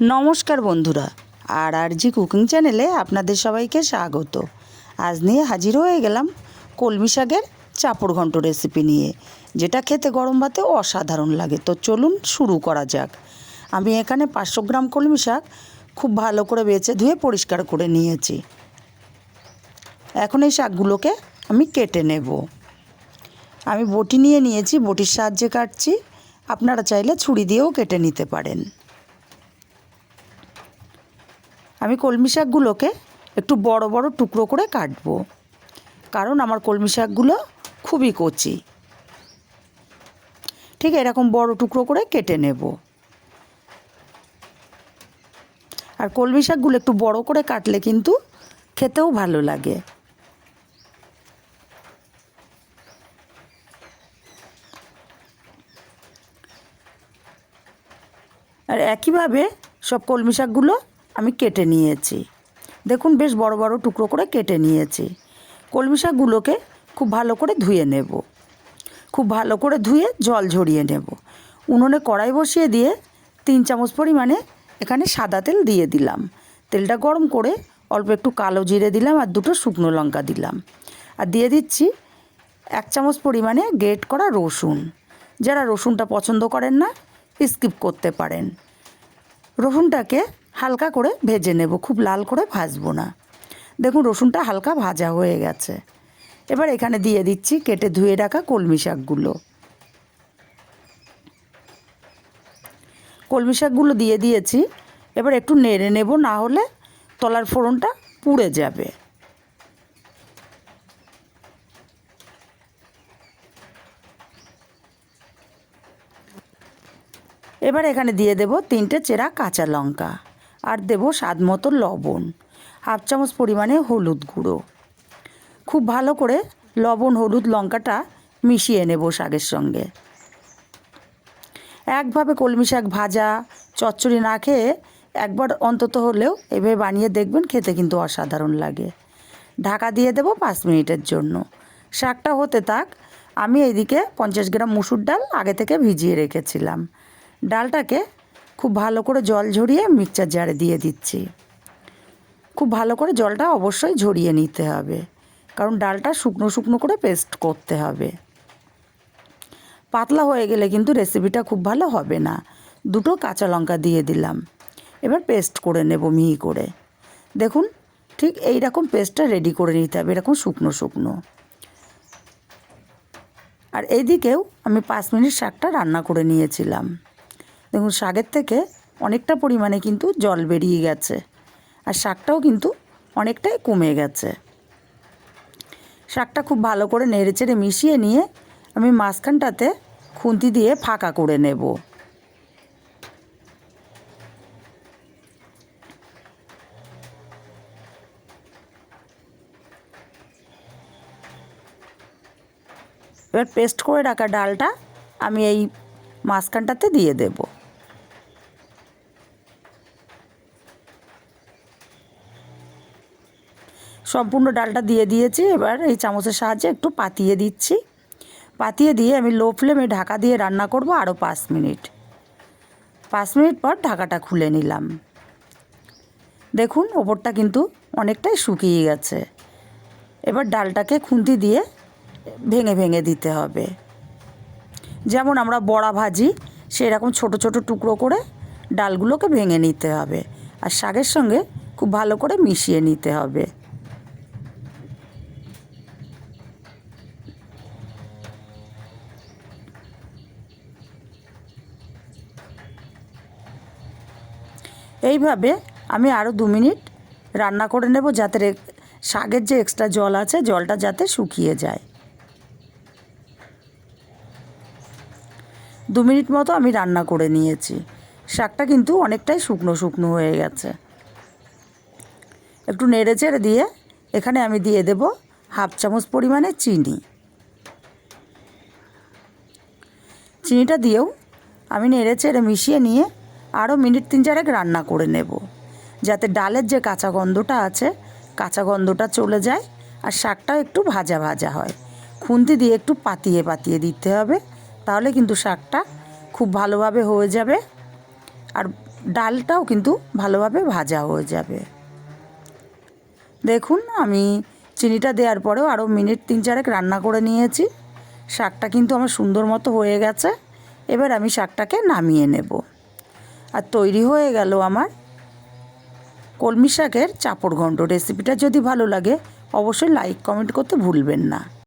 নমস্কার বন্ধুরা, আর আর জি কুকিং চ্যানেলে আপনাদের সবাইকে স্বাগত। আজ নিয়ে হাজির হয়ে গেলাম কলমি শাকের চাপড় ঘন্ট রেসিপি নিয়ে, যেটা খেতে গরম ভাতে অসাধারণ লাগে। তো চলুন শুরু করা যাক। আমি এখানে পাঁচশো গ্রাম কলমি শাক খুব ভালো করে বেছে ধুয়ে পরিষ্কার করে নিয়েছি। এখন এই শাকগুলোকে আমি কেটে নেব। আমি বটি নিয়ে নিয়েছি, বটির সাহায্যে কাটছি। আপনারা চাইলে ছুরি দিয়েও কেটে নিতে পারেন। আমি কলমি শাকগুলোকে একটু বড় বড় টুকরো করে কাটবো। কারণ আমার কলমি শাকগুলো খুবই কচি। ঠিক এরকম বড় টুকরো করে কেটে নেব। আর কলমি শাকগুলো একটু বড় করে কাটলে কিন্তু খেতেও ভালো লাগে। আর একইভাবে সব কলমি শাকগুলো আমি কেটে নিয়েছি। দেখুন, বেশ বড় বড় টুকরো করে কেটে নিয়েছি। কলমি শাকগুলোকে খুব ভালো করে ধুয়ে নেব। খুব ভালো করে ধুয়ে জল ঝরিয়ে নেব। উনুনে কড়াই বসিয়ে দিয়ে তিন চামচ পরিমাণে এখানে সাদা তেল দিয়ে দিলাম। তেলটা গরম করে অল্প একটু কালো জিরে দিলাম আর দুটো শুকনো লঙ্কা দিলাম। আর দিয়ে দিচ্ছি এক চামচ পরিমাণে গ্রেট করা রসুন। যারা রসুনটা পছন্দ করেন না, স্কিপ করতে পারেন। রসুনটাকে হালকা করে ভেজে নেব, খুব লাল করে ভাজবো না। দেখুন, রসুনটা হালকা ভাজা হয়ে গেছে। এবার এখানে দিয়ে দিচ্ছি কেটে ধুয়ে রাখা কলমি শাকগুলো। কলমি শাকগুলো দিয়ে দিয়েছি। এবার একটু নেড়ে নেব, না হলে তলার ফোড়নটা পুড়ে যাবে। এবার এখানে দিয়ে দেব তিনটে চেরা কাঁচা লঙ্কা। আর দেব স্বাদ মতো লবণ। হাফ চামচ পরিমাণে হলুদ গুঁড়ো। খুব ভালো করে লবণ, হলুদ, লঙ্কাটা মিশিয়ে নেব শাকের সঙ্গে। একভাবে কলমি শাক ভাজা, চচ্চড়ি না খেয়ে একবার অন্তত হলেও এভাবে বানিয়ে দেখবেন, খেতে কিন্তু অসাধারণ লাগে। ঢাকা দিয়ে দেব পাঁচ মিনিটের জন্য। শাকটা হতে থাক, আমি এইদিকে পঞ্চাশ গ্রাম মুসুর ডাল আগে থেকে ভিজিয়ে রেখেছিলাম। ডালটাকে খুব ভালো করে জল ঝরিয়ে মিক্সচার জারে দিয়ে দিচ্ছি। খুব ভালো করে জলটা অবশ্যই ঝরিয়ে নিতে হবে, কারণ ডালটা শুকনো শুকনো করে পেস্ট করতে হবে। পাতলা হয়ে গেলে কিন্তু রেসিপিটা খুব ভালো হবে না। দুটো কাঁচা লঙ্কা দিয়ে দিলাম। এবার পেস্ট করে নেব মিহি করে। দেখুন, ঠিক এই রকম পেস্টটা রেডি করে নিতে হবে, এরকম শুকনো শুকনো। আর এইদিকেও আমি পাঁচ মিনিট শাকটা রান্না করে নিয়েছিলাম। দেখুন, শাকের থেকে অনেকটা পরিমাণে কিন্তু জল বেরিয়ে গেছে আর শাকটাও কিন্তু অনেকটাই কমে গেছে। শাকটা খুব ভালো করে নেড়ে চেড়ে মিশিয়ে নিয়ে আমি মাঝখানটাতে খুন্তি দিয়ে ফাঁকা করে নেব। এবার পেস্ট করে রাখা ডালটা আমি এই মাঝখানটাতে দিয়ে দেব। সম্পূর্ণ ডালটা দিয়ে দিয়েছি। এবার এই চামচের সাহায্যে একটু পাতিয়ে দিচ্ছি। পাতিয়ে দিয়ে আমি লো ফ্লেমে ঢাকা দিয়ে রান্না করব আরও পাঁচ মিনিট। পাঁচ মিনিট পর ঢাকাটা খুলে নিলাম। দেখুন, ওপরটা কিন্তু অনেকটাই শুকিয়ে গেছে। এবার ডালটাকে খুন্তি দিয়ে ভেঙে ভেঙে দিতে হবে। যেমন আমরা বড়া ভাজি, সেরকম ছোট ছোট টুকরো করে ডালগুলোকে ভেঙে নিতে হবে। আর শাকের সঙ্গে খুব ভালো করে মিশিয়ে নিতে হবে। এইভাবে আমি আরও দু মিনিট রান্না করে নেব যাতে শাকের যে এক্সট্রা জল আছে, জলটা যাতে শুকিয়ে যায়। দু মিনিট মতো আমি রান্না করে নিয়েছি। শাকটা কিন্তু অনেকটাই শুকনো শুকনো হয়ে গেছে। একটু নেড়ে চেড়ে দিয়ে এখানে আমি দিয়ে দেব হাফ চামচ পরিমাণে চিনি। চিনিটা দিয়েও আমি নেড়ে চেড়ে মিশিয়ে নিয়ে আরও মিনিট তিন চারেক রান্না করে নেব। যাতে ডালের যে কাঁচা গন্ধটা আছে, কাঁচা গন্ধটা চলে যায় আর শাকটাও একটু ভাজা ভাজা হয়। খুন্তি দিয়ে একটু পাতিয়ে পাতিয়ে দিতে হবে, তাহলে কিন্তু শাকটা খুব ভালোভাবে হয়ে যাবে আর ডালটাও কিন্তু ভালোভাবে ভাজা হয়ে যাবে। দেখুন, আমি চিনিটা দেওয়ার পরেও আরও মিনিট তিন চারেক রান্না করে নিয়েছি। শাকটা কিন্তু আমার সুন্দর মতো হয়ে গেছে। এবার আমি শাকটাকে নামিয়ে নেব। আর তৈরি হয়ে গেল আমার কলমি শাকের চাপড় ঘন্ট। রেসিপিটা যদি ভালো লাগে, অবশ্যই লাইক কমেন্ট করতে ভুলবেন না।